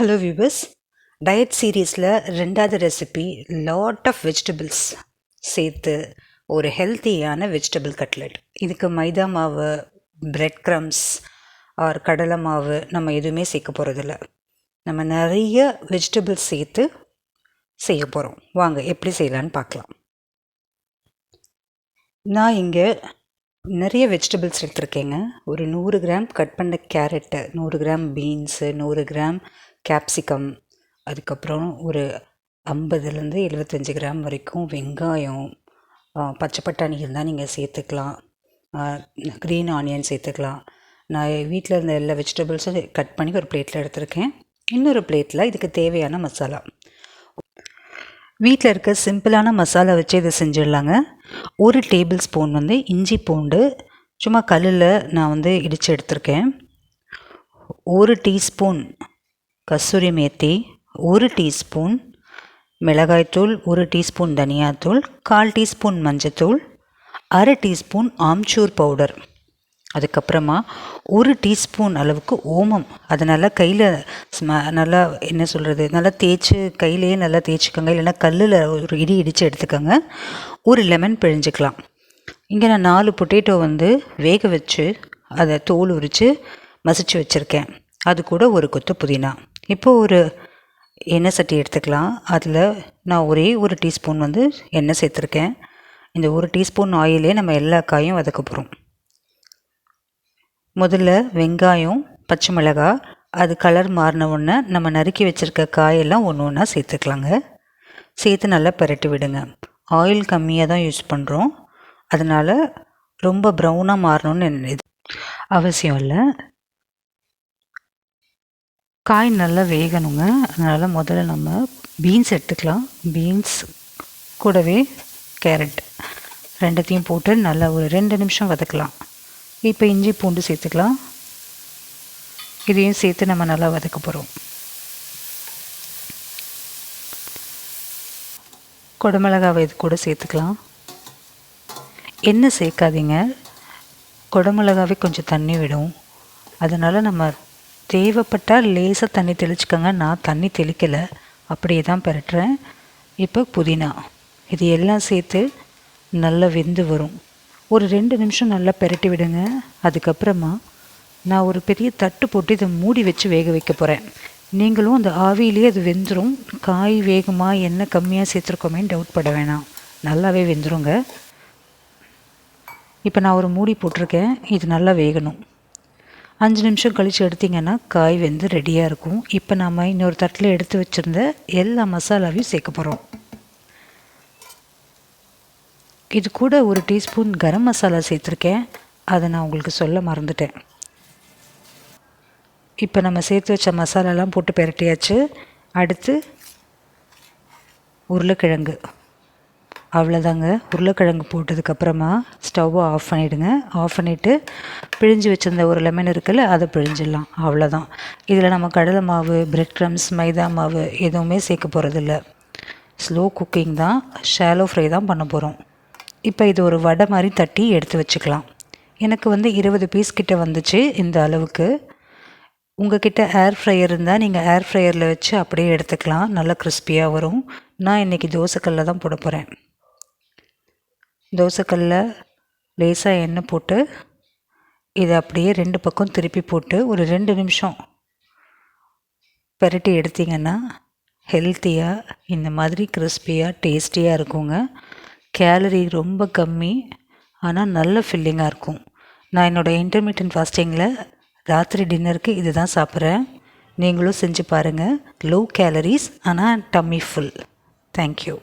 Hello viewers diet சீரீஸில் ரெண்டாவது recipe lot of vegetables சேர்த்து ஒரு ஹெல்த்தியான வெஜிடபிள் கட்லெட் இதுக்கு மைதா மாவு பிரெட் க்ரம்ஸ் ஆர் கடலை மாவு நம்ம எதுவுமே சேர்க்க போகிறதில்ல நம்ம நிறைய வெஜிடபிள்ஸ் சேர்த்து செய்ய போகிறோம் வாங்க எப்படி செய்யலான்னு பார்க்கலாம். நான் இங்கே நிறைய வெஜிடபிள்ஸ் எடுத்திருக்கேங்க. ஒரு நூறு கிராம் கட் பண்ண கேரட்டு நூறு கிராம் பீன்ஸு நூறு கிராம் கேப்சிகம் அதுக்கப்புறம் ஒரு ஐம்பதுலேருந்து எழுபத்தஞ்சி கிராம் வரைக்கும் வெங்காயம் பச்சை பட்டாணி இருந்தால் நீங்கள் சேர்த்துக்கலாம். க்ரீன் ஆனியன் சேர்த்துக்கலாம். நான் வீட்டில் இருந்த எல்லா வெஜிடபிள்ஸும் கட் பண்ணி ஒரு பிளேட்டில் எடுத்திருக்கேன். இன்னொரு பிளேட்டில் இதுக்கு தேவையான மசாலா. வீட்டில் இருக்க சிம்பிளான மசாலா வச்சு இதை செஞ்சிடலாங்க. ஒரு டேபிள் ஸ்பூன் வந்து இஞ்சி பூண்டு சும்மா கல்லில் நான் வந்து இடித்து எடுத்திருக்கேன். ஒரு டீஸ்பூன் கஸ்தூரி மேத்தி ஒரு டீஸ்பூன் மிளகாய்த்தூள் ஒரு டீஸ்பூன் தனியாத்தூள் கால் டீஸ்பூன் மஞ்சத்தூள் அரை டீஸ்பூன் ஆம்ச்சூர் பவுடர். அதுக்கப்புறமா ஒரு டீஸ்பூன் அளவுக்கு ஓமம். அதை நல்லா கையில் ஸ்ம நல்லா என்ன சொல்கிறது நல்லா தேய்ச்சி கையிலேயே நல்லா தேய்ச்சிக்கோங்க. இல்லைன்னா கல்லில் ஒரு இடி இடித்து எடுத்துக்கோங்க. ஒரு லெமன் பிழிஞ்சிக்கலாம். இங்கே நான் நாலு பொட்டேட்டோ வந்து வேக வச்சு அதை தோல் உரித்து மசிச்சு வச்சுருக்கேன். அது கூட ஒரு கொத்து புதினா. இப்போது ஒரு எண்ணெய் சட்டி எடுத்துக்கலாம். அதில் நான் ஒரே ஒரு டீஸ்பூன் வந்து எண்ணெய் சேர்த்துருக்கேன். இந்த ஒரு டீஸ்பூன் ஆயிலே நம்ம எல்லா காயும் வதக்க போகிறோம் முதல்ல வெங்காயம் பச்சை மிளகாய் அது கலர் மாறின உடனே நம்ம நறுக்கி வச்சுருக்க காயெல்லாம் ஒன்று ஒன்றா சேர்த்துக்கலாங்க. சேர்த்து நல்லா பரட்டி விடுங்க. ஆயில் கம்மியாக தான் யூஸ் பண்ணுறோம் அதனால் ரொம்ப ப்ரௌனாக மாறணும்னு இது அவசியம் இல்லை. காய் நல்லா வேகணுங்க. அதனால் முதல்ல நம்ம பீன்ஸ் எடுத்துக்கலாம். பீன்ஸ் கூடவே கேரட் ரெண்டுத்தையும் போட்டு நல்லா ஒரு ரெண்டு நிமிஷம் வதக்கலாம். இப்போ இஞ்சி பூண்டு சேர்த்துக்கலாம். இதையும் சேர்த்து நம்ம நல்லா வதக்க போகிறோம் குடமிளகாவை இது கூட சேர்த்துக்கலாம். எண்ணெய் சேர்க்காதீங்க. குடமிளகாவே கொஞ்சம் தண்ணி விடும். அதனால் நம்ம தேவைப்பட்டால் லேசாக தண்ணி தெளிச்சுக்கோங்க. நான் தண்ணி தெளிக்கலை. அப்படியே தான் பெரட்டுறேன். இப்போ புதினா. இது எல்லாம் சேர்த்து நல்லா வெந்து வரும். ஒரு ரெண்டு நிமிஷம் நல்லா பெரட்டி விடுங்க. அதுக்கப்புறமா நான் ஒரு பெரிய தட்டு போட்டு இதை மூடி வச்சு வேக வைக்க போகிறேன் நீங்களும் அந்த ஆவியிலேயே அது வெந்துடும் காய் வேகமாக எண்ணெய் கம்மியாக சேர்த்துருக்கோமேன்னு டவுட் பட வேணாம். நல்லாவே வெந்துருங்க. இப்போ நான் ஒரு மூடி போட்டிருக்கேன். இது நல்லா வேகணும். அஞ்சு நிமிஷம் கழித்து எடுத்திங்கன்னா காய் வந்து ரெடியாக இருக்கும். இப்போ நாம் இன்னொரு தட்டில் எடுத்து வச்சுருந்த எல்லா மசாலாவையும் சேர்க்க போகிறோம் இது கூட ஒரு டீஸ்பூன் கரம் மசாலா சேர்த்துருக்கேன். அதை நான் உங்களுக்கு சொல்ல மறந்துட்டேன். இப்போ நம்ம சேர்த்து வச்ச மசாலாலாம் போட்டு பெரட்டியாச்சு. அடுத்து உருளைக்கிழங்கு. அவ்வளோதாங்க உருளைக்கிழங்கு போட்டதுக்கப்புறமா ஸ்டவ்வை ஆஃப் பண்ணிவிடுங்க ஆஃப் பண்ணிவிட்டு பிழிஞ்சு வச்சுருந்த ஒரு லெமன் இருக்குல்ல அதை பிழிஞ்சிடலாம். அவ்வளோதான் இதில் நம்ம கடலை மாவு பிரெட் க்ரம்ஸ் மைதா மாவு எதுவுமே சேர்க்க போகிறதில்ல ஸ்லோ குக்கிங் தான் ஷாலோ ஃப்ரை தான் பண்ண போகிறோம் இப்போ இது ஒரு வடை மாதிரி தட்டி எடுத்து வச்சுக்கலாம். எனக்கு வந்து இருபது பீஸ் கிட்ட வந்துச்சு இந்த அளவுக்கு. உங்கள் கிட்ட ஏர் ஃப்ரையர் இருந்தால் நீங்கள் ஏர் ஃப்ரையரில் வச்சு அப்படியே எடுத்துக்கலாம். நல்லா கிறிஸ்பியாக வரும். நான் இன்றைக்கி தோசைக்கல்ல தான் போட போகிறேன் தோசைக்கல்லில் லேசாக எண்ணெய் போட்டு இதை அப்படியே ரெண்டு பக்கம் திருப்பி போட்டு ஒரு ரெண்டு நிமிஷம் பெரட்டி எடுத்திங்கன்னா ஹெல்த்தியாக இந்த மாதிரி கிறிஸ்பியாக டேஸ்டியாக இருக்குங்க. கேலரி ரொம்ப கம்மி ஆனால் நல்ல ஃபில்லிங்காக இருக்கும். நான் என்னோடய இன்டர்மீடியன்ட் ஃபாஸ்டிங்கில் ராத்திரி டின்னருக்கு இது தான் சாப்பிட்றேன். நீங்களும் செஞ்சு பாருங்கள் லோ கேலரிஸ் ஆனால் டம்மி ஃபுல் தேங்க்யூ